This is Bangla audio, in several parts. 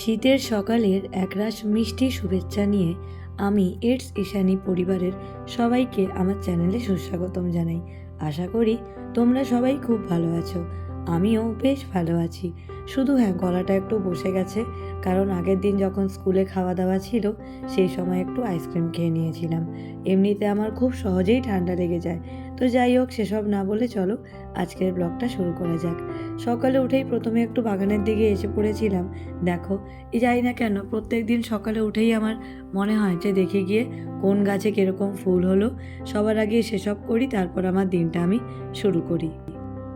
শীতের সকালের একরাশ মিষ্টি শুভেচ্ছা নিয়ে আমি এডস ইশানি পরিবারের সবাইকে আমার চ্যানেলে সুস্বাগতম জানাই। আশা করি তোমরা সবাই খুব ভালো আছো। আমিও বেশ ভালো আছি। শুধু হ্যাঁ গলাটা একটু বসে গেছে। কারণ আগের দিন যখন স্কুলে খাওয়া দাওয়া ছিল, সেই সময় একটু আইসক্রিম খেয়ে নিয়েছিলাম। এমনিতে আমার খুব সহজেই ঠান্ডা লেগে যায়। তো যাই হোক, সেসব না বলে চলো, আজকের ব্লগটা শুরু করা যাক। সকালে উঠেই প্রথমে একটু বাগানের দিকে এসে পড়েছিলাম। দেখো যাই না কেন, প্রত্যেক দিন সকালে উঠেই আমার মনে হয় যে দেখে গিয়ে কোন গাছে কীরকম ফুল হলো। সবার আগে সেসব করি, তারপর আমার দিনটা আমি শুরু করি।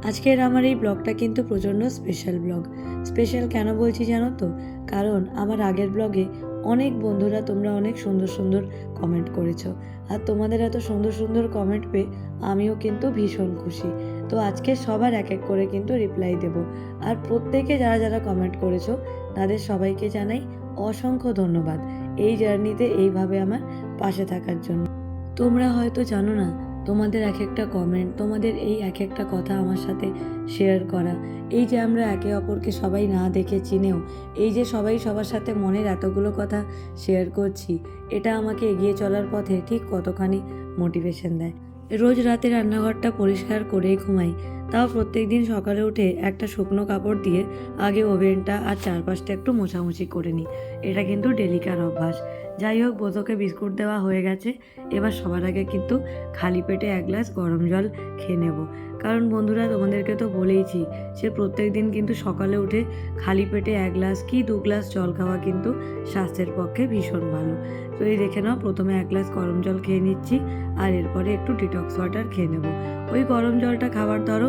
আজকের আমার এই ব্লগটা কিন্তু প্রচণ্ড স্পেশাল ব্লগ। স্পেশাল কেন বলছি জানো তো? কারণ আমার আগের ব্লগে অনেক বন্ধুরা তোমরা অনেক সুন্দর সুন্দর কমেন্ট করেছ। আর তোমাদের এত সুন্দর সুন্দর কমেন্ট পেয়ে আমিও কিন্তু ভীষণ খুশি। তো আজকে সবার এক এক করে কিন্তু রিপ্লাই দেব। আর প্রত্যেকে যারা যারা কমেন্ট করেছ, তাদের সবাইকে জানাই অসংখ্য ধন্যবাদ এই জার্নিতে এইভাবে আমার পাশে থাকার জন্য। তোমরা হয়তো জানো না তোমাদের এক একটা কমেন্ট তোমাদের এই এক একটা কথা আমার সাথে শেয়ার করা। এই যে আমরা একে অপরকে সবাই না দেখে চিনেও, এই যে সবাই সবার সাথে মনের এতগুলো কথা শেয়ার করছি, এটা আমাকে এগিয়ে চলার পথে ঠিক কতখানি মোটিভেশন দেয়। রোজ রাতে রান্নাঘরটা পরিষ্কার করেই ঘুমাই তাও প্রত্যেক দিন সকালে উঠে একটা শুকনো কাপড় দিয়ে আগে ওভেনটা আর চারপাশটা একটু মোছামুছি করে নিই। এটা কিন্তু ডেলিকার অভ্যাস। যাই হোক বোধকে বিস্কুট দেওয়া হয়ে গেছে। এবার সবার আগে কিন্তু খালি পেটে এক গ্লাস গরম জল খেয়ে নেব। কারণ বন্ধুরা, তোমাদেরকে তো বলেইছি, সে প্রত্যেক দিন কিন্তু সকালে উঠে খালি পেটে এক গ্লাস কি দু গ্লাস জল খাওয়া কিন্তু স্বাস্থ্যের পক্ষে ভীষণ ভালো। তো এই দেখে নাও, প্রথমে এক গ্লাস গরম জল খেয়ে নিচ্ছি আর এরপরে একটু ডিটক্স ওয়াটার খেয়ে নেব। ওই গরম জলটা খাবার ধরো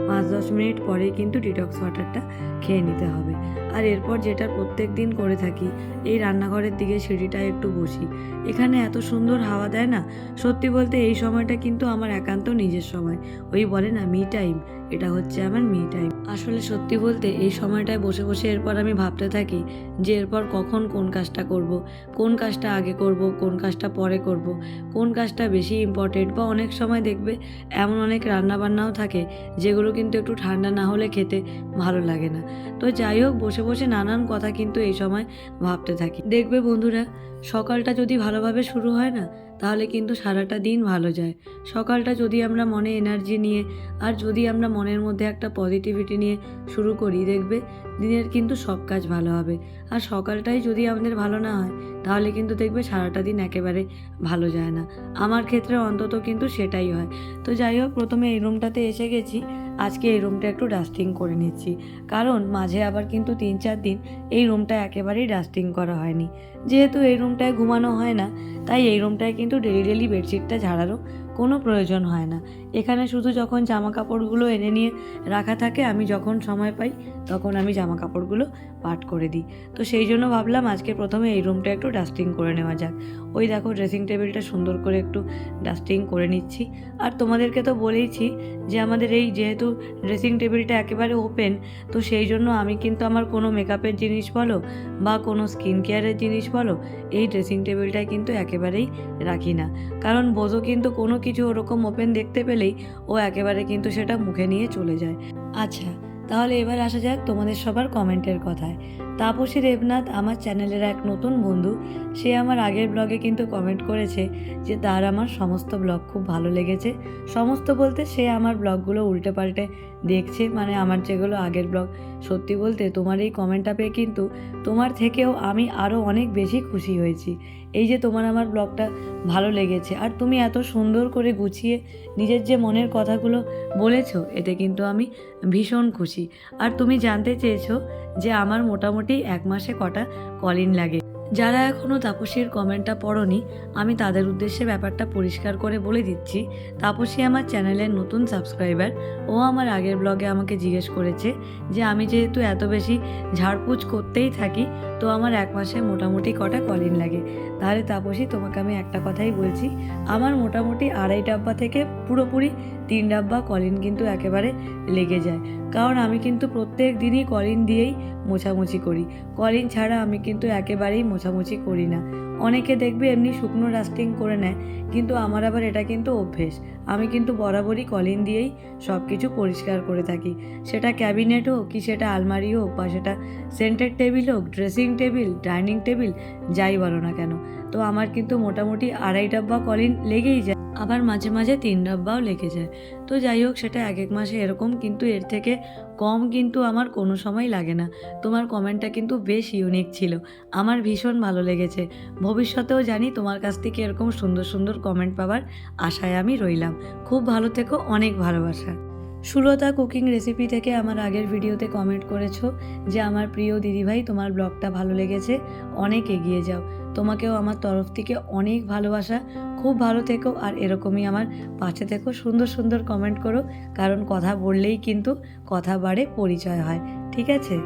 পাঁচ দশ মিনিট পরে কিন্তু ডিটক্স ওয়াটারটা খেয়ে নিতে হবে। আর এরপর যেটা প্রত্যেক দিন করে থাকি, এই রান্নাঘরের দিকে সিঁড়িটা একটু বসি। এখানে এত সুন্দর হাওয়া দেয় না, সত্যি বলতে এই সময়টা কিন্তু আমার একান্ত নিজের সময়। ওই বলে না মি টাইম এটা হচ্ছে আমার মি টাইম আসলে সত্যি বলতে এই সময়টায় বসে বসে এরপর আমি ভাবতে থাকি যে এরপর কখন কোন কাজটা করব, কোন কাজটা আগে করব, কোন কাজটা পরে করব, কোন কাজটা বেশি ইম্পর্টেন্ট বা অনেক সময় দেখবে এমন অনেক রান্নাবান্নাও থাকে যেগুলো কিন্তু একটু ঠান্ডা না হলে খেতে ভালো লাগে না। তো যাই হোক, বসে বসে নানান কথা কিন্তু এই সময় ভাবতে থাকি। দেখবে বন্ধুরা, সকালটা যদি ভালোভাবে শুরু হয় না, তাহলে কিন্তু সারাটা দিন ভালো যায়। সকালটা যদি আমরা মনে এনার্জি নিয়ে আর যদি আমরা মনের মধ্যে একটা পজিটিভিটি নিয়ে শুরু করি, দেখবে দিনের কিন্তু সব কাজ ভালো হবে। আর সকালটাই যদি আমাদের ভালো না হয়, তাহলে কিন্তু দেখবে সারাটা দিন একেবারে ভালো যায় না। আমার ক্ষেত্রে অন্তত কিন্তু সেটাই হয়। তো যাই হোক, প্রথমে এই রুমটাতে এসে গেছি। আজকে এই রুমটা একটু ডাস্টিং করে নিচ্ছি। কারণ মাঝে আবার কিন্তু তিন চার দিন এই রুমটা একেবারেই ডাস্টিং করা হয়নি। যেহেতু এই রুমটায় ঘুমানো হয় না, তাই এই রুমটায় কিন্তু ডেলি ডেলি বেডশিটটা ঝাড়ারও কোনো প্রয়োজন হয় না। এখানে শুধু যখন জামা কাপড়গুলো এনে নিয়ে রাখা থাকে, আমি যখন সময় পাই, তখন আমি জামা কাপড়গুলো পাট করে দিই। তো সেই জন্য ভাবলাম আজকে প্রথমে এই রুমটা একটু ডাস্টিং করে নেওয়া যাক। ওই দেখো ড্রেসিং টেবিলটা সুন্দর করে একটু ডাস্টিং করে নিচ্ছি। আর তোমাদেরকে তো বলেইছি যে আমাদের এই যেহেতু ড্রেসিং টেবিলটা একেবারে ওপেন তো সেই জন্য আমি কিন্তু আমার কোনো মেকআপের জিনিস বলো বা কোনো স্কিন কেয়ারের জিনিস বলো, এই ড্রেসিং টেবিলটায় কিন্তু একেবারেই রাখি না। কারণ বোঝো কিন্তু কোনো কিছু ওরকম ওপেন দেখতে পেলেই ও একেবারে কিন্তু সেটা মুখে নিয়ে চলে যায়। আচ্ছা তাহলে এবার আসা যাক তোমাদের সবার কমেন্টের কথায়। তাপসী দেবনাথ আমার চ্যানেলের এক নতুন বন্ধু। সে আমার আগের ব্লগে কিন্তু কমেন্ট করেছে যে তার আমার সমস্ত ব্লগ খুব ভালো লেগেছে। সমস্ত বলতে সে আমার ব্লগগুলো উল্টে পাল্টে দেখছে মানে আমার যেগুলো আগের ব্লগ। সত্যি বলতে তোমার এই কমেন্টটা পেয়ে কিন্তু তোমার থেকেও আমি আরও অনেক বেশি খুশি হয়েছি। এই যে তোমার আমার ব্লগটা ভালো লেগেছে আর তুমি এত সুন্দর করে গুছিয়ে নিজের যে মনের কথাগুলো বলেছ, এতে কিন্তু আমি ভীষণ খুশি। আর তুমি জানতে চেয়েছো যে আমার মোটামুটি এক মাসে কটা কলিন লাগে। যারা এখনও তাপসীর কমেন্টটা পড়নি, আমি তাদের উদ্দেশ্যে ব্যাপারটা পরিষ্কার করে বলে দিচ্ছি। তাপসী আমার চ্যানেলের নতুন সাবস্ক্রাইবার, ও আমার আগের ব্লগে আমাকে জিজ্ঞেস করেছে যে, আমি যেহেতু এত বেশি ঝাড়পুছ করতেই থাকি তো আমার এক মাসে মোটামুটি কটা কলিন লাগে। তাহলে তাপসী, তোমাকে আমি একটা কথাই বলছি। আমার মোটামুটি আড়াই ডাব্বা থেকে পুরোপুরি তিন ডাব্বা কলিন কিন্তু একেবারে লেগে যায়। কারণ আমি কিন্তু প্রত্যেক দিনই কলিন দিয়েই মোছামুছি করি। কলিন ছাড়া আমি কিন্তু একেবারেই মোছামুছি করি না। অনেকে দেখবে এমনি শুকনো রাস্টিং করে নেয়, কিন্তু আমার আবার এটা কিন্তু অভ্যেস। আমি কিন্তু বরাবরই কলিন দিয়েই সব কিছু পরিষ্কার করে থাকি। সেটা ক্যাবিনেট হোক কি সেটা আলমারি হোক বা সেটা সেন্টার টেবিল হোক, ড্রেসিং টেবিল, ডাইনিং টেবিল, যাই বলো না কেন। তো আমার কিন্তু মোটামুটি আড়াই ডাব্বা কলিন লেগেই যায়। আবার মাঝে মাঝে তিন ডাব্বাও লেগে যায়। তো যাই হোক, সেটা এক এক মাসে এরকম কিন্তু এর থেকে কম কিন্তু আমার কোনো সময় লাগে না। তোমার কমেন্টটা কিন্তু বেশ ইউনিক ছিল। আমার ভীষণ ভালো লেগেছে। ভবিষ্যতেও জানি তোমার কাছ থেকে এরকম সুন্দর সুন্দর কমেন্ট পাওয়ার আশায় আমি রইলাম। খুব ভালো থেকো, অনেক ভালোবাসা। সুলতা কুকিং রেসিপি থেকে আমার আগের ভিডিওতে কমেন্ট করেছ যে, আমার প্রিয় দিদিভাই, তোমার ব্লগটা ভালো লেগেছে, অনেক এগিয়ে যাও। তোমাকেও আমার তরফ থেকে অনেক ভালোবাসা। খুব ভালো থেকো আর এরকমই আমার পাশে থেকো। সুন্দর সুন্দর কমেন্ট করো, কারণ কথা বললেই কিন্তু কথা বাড়ে, পরিচয় হয়। ঠিক আছে?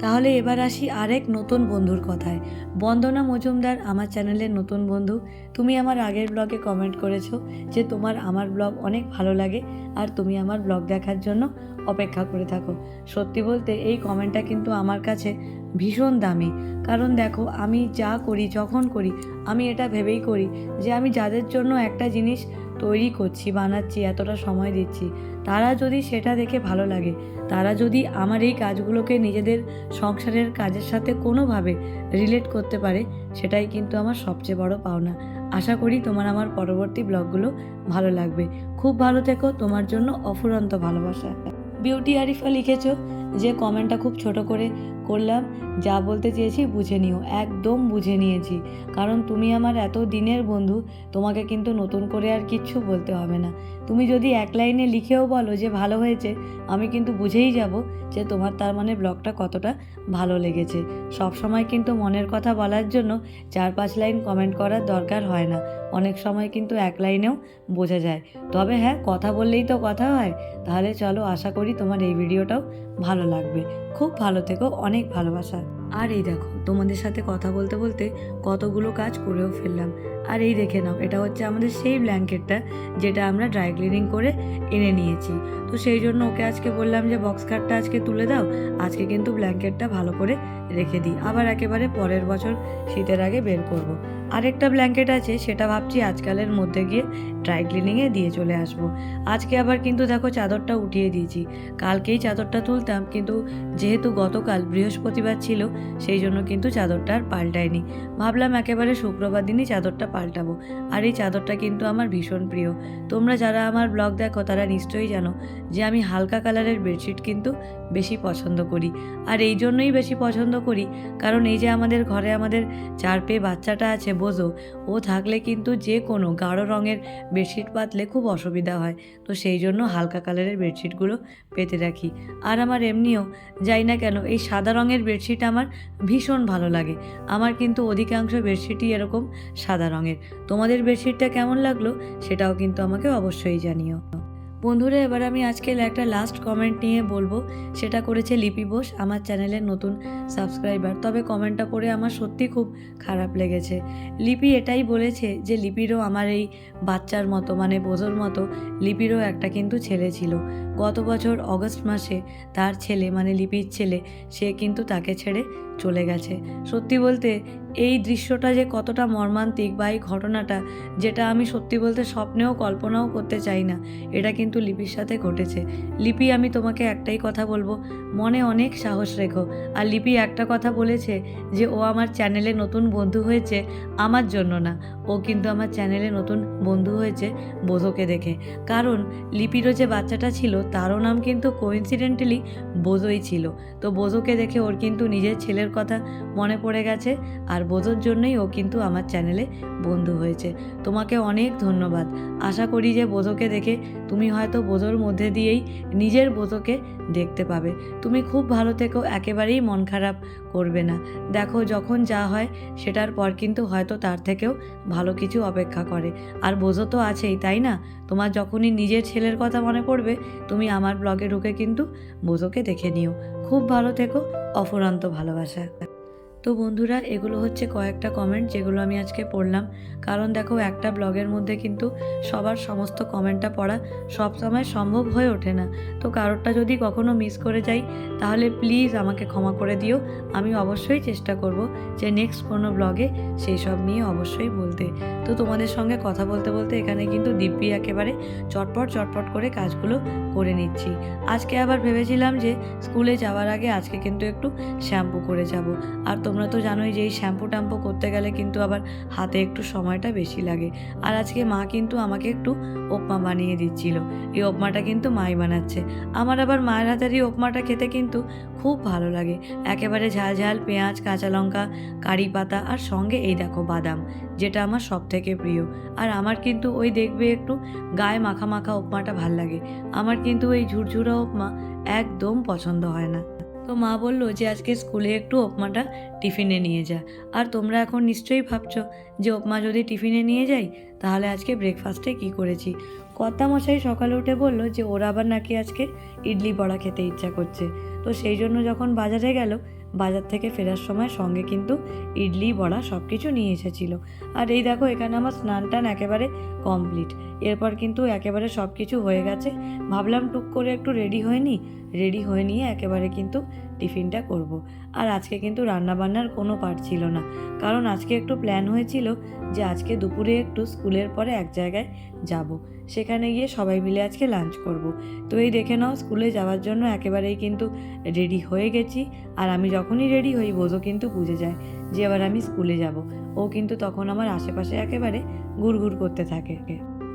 তাহলে এবার আসি আরেক নতুন বন্ধুর কথায়। বন্দনা মজুমদার আমার চ্যানেলের নতুন বন্ধু। তুমি আমার আগের ব্লগে কমেন্ট করেছ যে তোমার আমার ব্লগ অনেক ভালো লাগে আর তুমি আমার ব্লগ দেখার জন্য অপেক্ষা করে থাকো। সত্যি বলতে এই কমেন্টটা কিন্তু আমার কাছে ভীষণ দামি। কারণ দেখো, আমি যা করি, যখন করি, আমি এটা ভেবেই করি যে আমি যাদের জন্য একটা জিনিস তৈরি করছি, বানাচ্ছি, এতটা সময় দিচ্ছি। তারা যদি সেটা দেখে ভালো লাগে, তারা যদি আমার এই কাজগুলোকে নিজেদের সংসারের কাজের সাথে কোনোভাবে রিলেট করতে পারে, সেটাই কিন্তু আমার সবচেয়ে বড় পাওনা। আশা করি তোমার আমার পরবর্তী ব্লগগুলো ভালো লাগবে। খুব ভালো থেকো, তোমার জন্য অফুরন্ত ভালোবাসা। বিউটি আরিফা লিখেছো যে কমেন্টটা খুব ছোট করে করলাম, যা বলতে চেয়েছি বুঝে নিও, একদম বুঝে নিয়েছি। কারণ তুমি আমার এত দিনের বন্ধু, তোমাকে কিন্তু নতুন করে আর কিচ্ছু বলতে হবে না। তুমি যদি এক লাইনে লিখেও বলো যে ভালো হয়েছে, আমি কিন্তু বুঝেই যাব যে তোমার তার মানে ব্লগটা কতটা ভালো লেগেছে। সব সময় কিন্তু মনের কথা বলার জন্য চার পাঁচ লাইন কমেন্ট করার দরকার হয় না। অনেক সময় কিন্তু এক লাইনেও বোঝা যায়। তবে হ্যাঁ কথা বললেই তো কথা হয়। তাহলে চলো, আশা করি তোমার এই ভিডিওটাও ভালো লাগবে। খুব ভালো থেকো, অনেক ভালোবাসা। আর এই দেখো, তোমাদের সাথে কথা বলতে বলতে কতগুলো কাজ করেও ফেললাম। আর এই দেখে নাও, এটা হচ্ছে আমাদের সেই ব্ল্যাঙ্কেটটা যেটা আমরা ড্রাই ক্লিনিং করে এনে নিয়েছি। তো সেই জন্য ওকে আজকে বললাম যে, বক্স কাটটা আজকে তুলে দাও, আজকে কিন্তু ব্ল্যাঙ্কেটটা ভালো করে রেখে দিই। আবার একেবারে পরের বছর শীতের আগে বের করব। আরেকটা ব্ল্যাঙ্কেট আছে, সেটা ভাবছি আজকালের মধ্যে গিয়ে ড্রাই ক্লিনিংয়ে দিয়ে চলে আসব। আজকে আবার কিন্তু দেখো চাদরটা উঠিয়ে দিয়েছি। কালকেই চাদরটা তুলতাম, কিন্তু যেহেতু গতকাল বৃহস্পতিবার ছিল, সেই জন্য কিন্তু চাদরটা আর পাল্টায়নি। ভাবলাম একেবারে শুক্রবার দিনই চাদরটা পাল্টাবো। আর এই চাদরটা কিন্তু আমার ভীষণ প্রিয়। তোমরা যারা আমার ব্লগ দেখো, তারা নিশ্চয়ই জানো যে আমি হালকা কালারের বেডশিট কিন্তু বেশি পছন্দ করি। আর এই জন্যই বেশি পছন্দ করি, কারণ এই যে আমাদের ঘরে আমাদের চার পেয়ে বাচ্চাটা আছে বোঝো। ও থাকলে কিন্তু যে কোনো গাঢ় রঙের বেডশিট পাতলে খুব অসুবিধা হয়। তো সেই জন্য হালকা কালারের বেডশিটগুলো পেতে রাখি। আর আমার এমনিও যাই না কেন, এই সাদা রঙের বেডশিট আমার ভীষণ ভালো লাগে। আমার কিন্তু অধিকাংশ বেডশিটই এরকম সাদা রঙের। তোমাদের বেডশিটটা কেমন লাগল সেটাও কিন্তু আমাকে অবশ্যই জানিও। বন্ধুরা, এবার আমি আজকে একটা লাস্ট কমেন্ট নিয়ে বলব। সেটা করেছে লিপি বোস, আমার চ্যানেলের নতুন সাবস্ক্রাইবার তবে কমেন্টটা পড়ে আমার সত্যি খুব খারাপ লেগেছে। লিপি এটাই বলেছে যে, লিপিরও আমার এই বাচ্চার মতো মানে বোঝোর মতো, লিপিরও একটা কিন্তু ছেলে ছিল। গত বছর অগস্ট মাসে তার ছেলে মানে লিপির ছেলে, সে কিন্তু তাকে ছেড়ে চলে গেছে। সত্যি বলতে, এই দৃশ্যটা যে কতটা মর্মান্তিক বা এই ঘটনাটা, যেটা আমি সত্যি বলতে স্বপ্নেও কল্পনাও করতে চাই না, এটা কিন্তু লিপির সাথে ঘটেছে। লিপি, আমি তোমাকে একটাই কথা বলব, মনে অনেক সাহস রেখো। আর লিপি একটা কথা বলেছে যে, ও আমার চ্যানেলে নতুন বন্ধু হয়েছে আমার জন্য না, ও কিন্তু আমার চ্যানেলে নতুন বন্ধু হয়েছে বোধোকে দেখে। কারণ, লিপিরও যে বাচ্চাটা ছিল, তারও নাম কিন্তু কোইন্সিডেন্টালি বোধোই ছিল। তো বোধোকে দেখে ওর কিন্তু নিজের ছেলের কথা মনে পড়ে গেছে আর বোধোর জন্যই ও কিন্তু আমার চ্যানেলে বন্ধু হয়েছে। তোমাকে অনেক ধন্যবাদ। আশা করি যে বোধোকে দেখে তুমি হয়তো বোধোর মধ্যে দিয়েই নিজের বোধোকে দেখতে পাবে। তুমি খুব ভালো থেকেও একেবারেই মন খারাপ করবে না। দেখো, যখন যা হয় সেটার পর কিন্তু হয়তো তার থেকেও ভালো কিছু অপেক্ষা করে। আর বোঝো তো আছেই, তাই না? তোমার যখনই নিজের ছেলের কথা মনে পড়বে, তুমি আমার ব্লগে ঢুকে কিন্তু বোধকে দেখে নিও। খুব ভালো থেকো, অফুরন্ত ভালোবাসা। তো বন্ধুরা, এগুলো হচ্ছে কয়েকটা কমেন্ট যেগুলো আমি আজকে পড়লাম। কারণ দেখো, একটা ব্লগের মধ্যে কিন্তু সবার সমস্ত কমেন্টটা পড়া সব সময় সম্ভব হয়ে ওঠে না। তো কারোরটা যদি কখনো মিস করে যাই, তাহলে প্লিজ আমাকে ক্ষমা করে দিও। আমি অবশ্যই চেষ্টা করব যে নেক্সট কোনো ব্লগে সেই সব নিয়ে অবশ্যই বলতে। তো তোমাদের সঙ্গে কথা বলতে বলতে এখানে কিন্তু দিব্যি একেবারে চটপট চটপট করে কাজগুলো করে নিচ্ছি। আজকে আবার ভেবেছিলাম যে স্কুলে যাওয়ার আগে আজকে কিন্তু একটু শ্যাম্পু করে যাব। আর তোমরা তো জানোই যে এই শ্যাম্পু ট্যাম্পু করতে গেলে কিন্তু আবার হাতে একটু সময়টা বেশি লাগে। আর আজকে মা কিন্তু আমাকে একটু উপমা বানিয়ে দিচ্ছিল। এই উপমাটা কিন্তু মাই বানাচ্ছে। আমার আবার মায়ের হাতের এই উপমাটা খেতে কিন্তু খুব ভালো লাগে। একেবারে ঝাল ঝাল পেঁয়াজ, কাঁচা লঙ্কা, কারি পাতা আর সঙ্গে এই দেখো বাদাম, যেটা আমার সব থেকে প্রিয়। আর আমার কিন্তু ওই দেখবে একটু গায়ে মাখা মাখা উপমাটা ভালো লাগে। আমার কিন্তু এই ঝুরঝুরা উপমা একদম পছন্দ হয় না। তো মা বলল যে আজকে স্কুলে একটু উপমাটা টিফিনে নিয়ে যা। আর তোমরা এখন নিশ্চয়ই ভাবছ যে উপমা যদি টিফিনে নিয়ে যাই, তাহলে আজকে ব্রেকফাস্টে কি করেছি? কর্তামশাই সকালে উঠে বলল যে ওরা আবার নাকি আজকে ইডলি বড়া খেতে ইচ্ছা করছে। তো সেই জন্য যখন বাজারে গেল, বাজার থেকে ফেরার সময় সঙ্গে কিন্তু ইডলি, বড়া সব কিছু নিয়ে এসেছিল। আর এই দেখো, এখানে আমার স্নান টান একেবারে কমপ্লিট এরপর কিন্তু একেবারে সব কিছু হয়ে গেছে ভাবলাম টুক করে একটু রেডি হয়ে নিই রেডি হয়ে নিয়ে একেবারে কিন্তু টিফিনটা করব। আর আজকে কিন্তু রান্নাবান্নার কোনো পার্ট ছিল না কারণ আজকে একটু প্ল্যান হয়েছিল যে আজকে দুপুরে একটু স্কুলের পরে এক জায়গায় যাব। সেখানে গিয়ে সবাই মিলে আজকে লাঞ্চ করব। তো এই দেখে নাও, স্কুলে যাওয়ার জন্য একেবারেই কিন্তু রেডি হয়ে গেছি আর আমি যখনই রেডি হই বোধও কিন্তু বুঝে যায় যে এবার আমি স্কুলে যাব। ও কিন্তু তখন আমার আশেপাশে একেবারে গুড় করতে থাকে।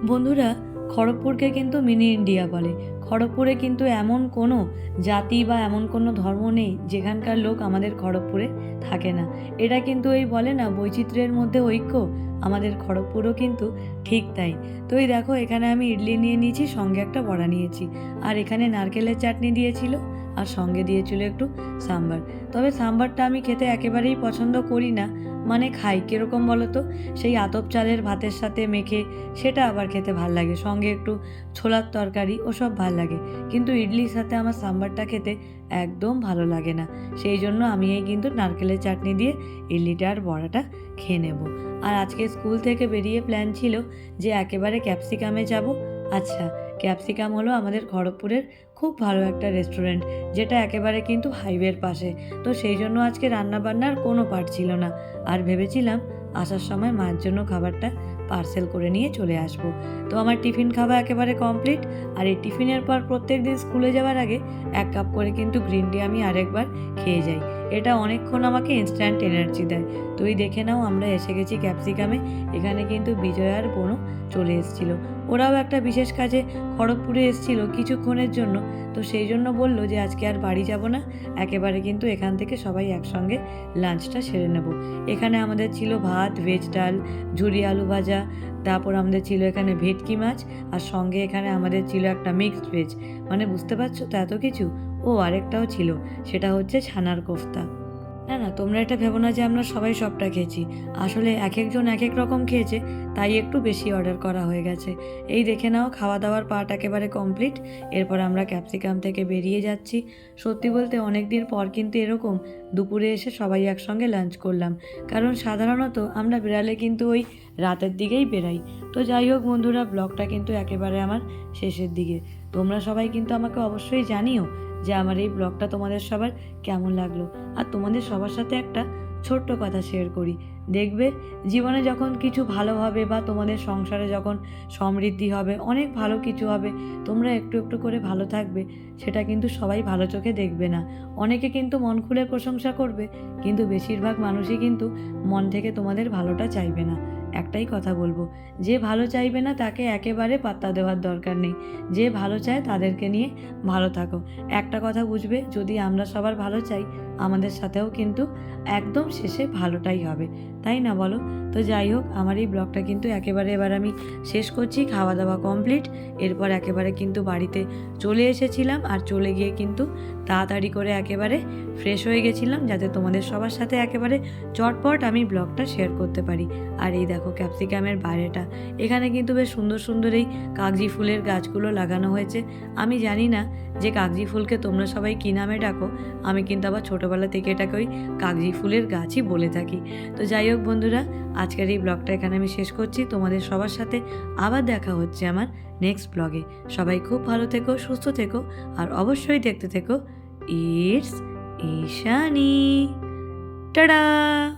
বন্ধুরা খড়গপুরকে কিন্তু মিনি ইন্ডিয়া বলে। খড়গপুরে কিন্তু এমন কোনো জাতি বা এমন কোনো ধর্ম নেই যেখানকার লোক আমাদের খড়গপুরে থাকে না। এটা কিন্তু এই বলে না, বৈচিত্র্যের মধ্যে ঐক্য। আমাদের খড়গপুরও কিন্তু ঠিক তাই। তো এই দেখো, এখানে আমি ইডলি নিয়ে নিয়েছি, সঙ্গে একটা বড়া নিয়েছি। আর এখানে নারকেলের চাটনি দিয়েছিল, আর সঙ্গে দিয়েছিল একটু সাম্বার। তবে সাম্বারটা আমি খেতে একেবারেই পছন্দ করি না। মানে খাই, কীরকম বলো তো? সেই আতপ চালের ভাতের সাথে মেখে সেটা আবার খেতে ভালো লাগে। সঙ্গে একটু ছোলার তরকারি, ওসব ভালো লাগে। কিন্তু ইডলির সাথে আমার সাম্বারটা খেতে একদম ভালো লাগে না। সেই জন্য আমি এই কিন্তু নারকেলের চাটনি দিয়ে ইডলিটা আর বড়াটা খেয়ে নেব। আর আজকে স্কুল থেকে বেরিয়ে প্ল্যান ছিল যে একেবারে ক্যাপসিকামে যাব। আচ্ছা ক্যাপসিকাম হলো আমাদের খড়গপুরের খুব ভালো একটা রেস্টুরেন্ট যেটা একেবারে কিন্তু হাইওয়ের পাশে। তো সেই জন্য আজকে রান্নাবান্নার কোনো পার্ট ছিল না। আর ভেবেছিলাম আসার সময় মায়ের জন্য খাবারটা পার্সেল করে নিয়ে চলে আসব। তো আমার টিফিন খাওয়া একেবারে কমপ্লিট আর এই টিফিনের পর প্রত্যেক দিন স্কুলে যাওয়ার আগে এক কাপ করে কিন্তু গ্রিন টি আমি আরেকবার খেয়ে যাই। এটা অনেকক্ষণ আমাকে ইনস্ট্যান্ট এনার্জি দেয়। তুই দেখে নাও, আমরা এসে গেছি ক্যাপসিকামে। এখানে কিন্তু বিজয় আর বোনও চলে এসেছিল। ওরাও একটা বিশেষ কাজে খড়গপুরে এসেছিল কিছুক্ষণের জন্য। তো সেই জন্য বলল যে, আজকে আর বাড়ি যাব না। একেবারে কিন্তু এখান থেকে সবাই একসঙ্গে লাঞ্চটা সেরে নেব। এখানে আমাদের ছিল ভাত ভেজ ডাল, ঝুরি আলু ভাজা। তারপর আমাদের ছিল এখানে ভেটকি মাছ। আর সঙ্গে এখানে আমাদের ছিল একটা মিক্সড ভেজ মানে বুঝতে পারছ তো এত কিছু? ও আরেকটাও ছিল, সেটা হচ্ছে ছানার কোফতা। না না, তোমরা এটা ভেবো না যে আমরা সবাই সবটা খেয়েছি। আসলে এক একজন এক এক রকম খেয়েছে, তাই একটু বেশি অর্ডার করা হয়ে গেছে। এই দেখে নাও খাওয়া দাওয়ার পার্ট একেবারে কমপ্লিট এরপর আমরা ক্যাপসিকাম থেকে বেরিয়ে যাচ্ছি। সত্যি বলতে অনেক দিন পর কিন্তু এরকম, দুপুরে এসে সবাই একসঙ্গে লাঞ্চ করলাম। কারণ সাধারণত আমরা বেরালে কিন্তু ওই রাতের দিকেই বেরাই তো যাই হোক বন্ধুরা ব্লগটা কিন্তু একেবারে আমার শেষের দিকে। তোমরা সবাই কিন্তু আমাকে অবশ্যই জানিও যে আমার এই ব্লগটা তোমাদের সবার কেমন লাগল। আর তোমাদের সবার সাথে একটা ছোট্ট কথা শেয়ার করি। দেখবে, জীবনে যখন কিছু ভালো হবে বা তোমাদের সংসারে যখন সমৃদ্ধি হবে, অনেক ভালো কিছু হবে, তোমরা একটু একটু করে ভালো থাকবে, সেটা কিন্তু সবাই ভালো চোখে দেখবে না। অনেকে কিন্তু মন খুলে প্রশংসা করবে, কিন্তু বেশিরভাগ মানুষই কিন্তু মন থেকে তোমাদের ভালোটা চাইবে না। একটাই কথা বলব, যে ভালো চাইবে না তাকে একেবারে পাত্তা দেওয়ার দরকার নেই। যে ভালো চায় তাদেরকে নিয়ে ভালো থাকো। একটা কথা বুঝবে, যদি আমরা সবার ভালো চাই আমাদের সাথেও কিন্তু একদম শেষে ভালোটাই হবে, তাই না বলো? তো যাই হোক, আমার এই ব্লগটা কিন্তু একেবারে এবার আমি শেষ করছি খাওয়া দাওয়া কমপ্লিট এরপর একেবারে কিন্তু বাড়িতে চলে এসেছিলাম আর চলে গিয়ে কিন্তু তাড়াতাড়ি করে একেবারে ফ্রেশ হয়ে গেছিলাম, যাতে তোমাদের সবার সাথে একেবারে চটপট আমি ব্লগটা শেয়ার করতে পারি। আর এই দেখো ক্যাপসিকামের বাইরেটা এখানে কিন্তু বেশ সুন্দর সুন্দর এই কাগজি ফুলের গাছগুলো লাগানো হয়েছে। আমি জানি না যে কাগজি ফুলকে তোমরা সবাই কী নামে ডাকো, আমি কিন্তু আবার ছোটো ছোটোবেলা থেকে এটাকে ওই কাগজি ফুলের গাছই বলে থাকি। তো যাই হোক বন্ধুরা, আজকের এই ব্লগটা এখানে আমি শেষ করছি। তোমাদের সবার সাথে আবার দেখা হচ্ছে আমার নেক্সট ব্লগে সবাই খুব ভালো থেকো, সুস্থ থেকো, আর অবশ্যই দেখতে থেকো। ইটস ঈশানি। টাটা!